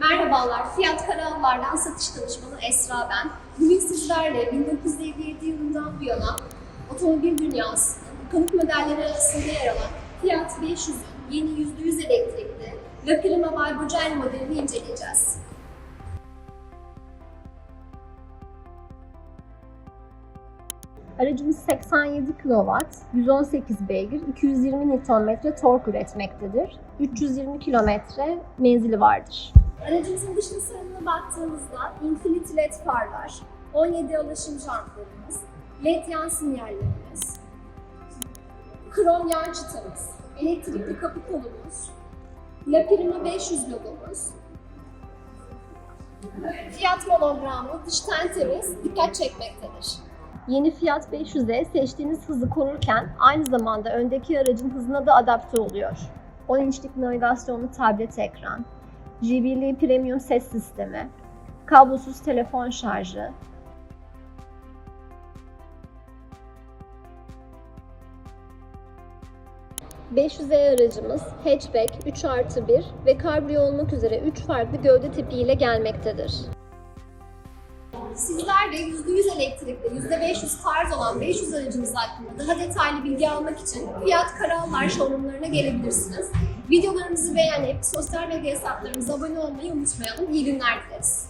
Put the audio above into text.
Merhabalar, Fiyat Karahanlar'dan satış danışmanı Esra ben. Bugün sizlerle 1957 yılından bu yana otomobil dünyasının konuk modelleri arasında yer alan Fiat 500'ün yeni %100 elektrikli ve Prima Valbogel modelini inceleyeceğiz. Aracımız 87 kW, 118 beygir, 220 Nm tork üretmektedir. 320 kilometre menzili vardır. Aracımızın dış tasarımına baktığımızda Infinity LED farlar, 17 alaşım jantlarımız, LED yan sinyallerimiz, krom yan çıtamız, elektrikli kapı kolumuz, La Prima 500 logomuz, Fiat monogramlı dış tentemiz dikkat çekmektedir. Yeni Fiat 500'e seçtiğiniz hızı korurken aynı zamanda öndeki aracın hızına da adapte oluyor. 10 inçlik navigasyonlu tablet ekran, JBL Premium ses sistemi, kablosuz telefon şarjı, ...500E aracımız hatchback 3 artı 1 ve kabrio olmak üzere 3 farklı gövde tipiyle gelmektedir. Sizler de %100 elektrikli, %500 tarz olan 500 aracımız hakkında daha detaylı bilgi almak için Fiyat Karahanlar showroomlarına gelebilirsiniz. Videolarımızı beğenip sosyal medya hesaplarımıza abone olmayı unutmayalım. İyi günler dileriz.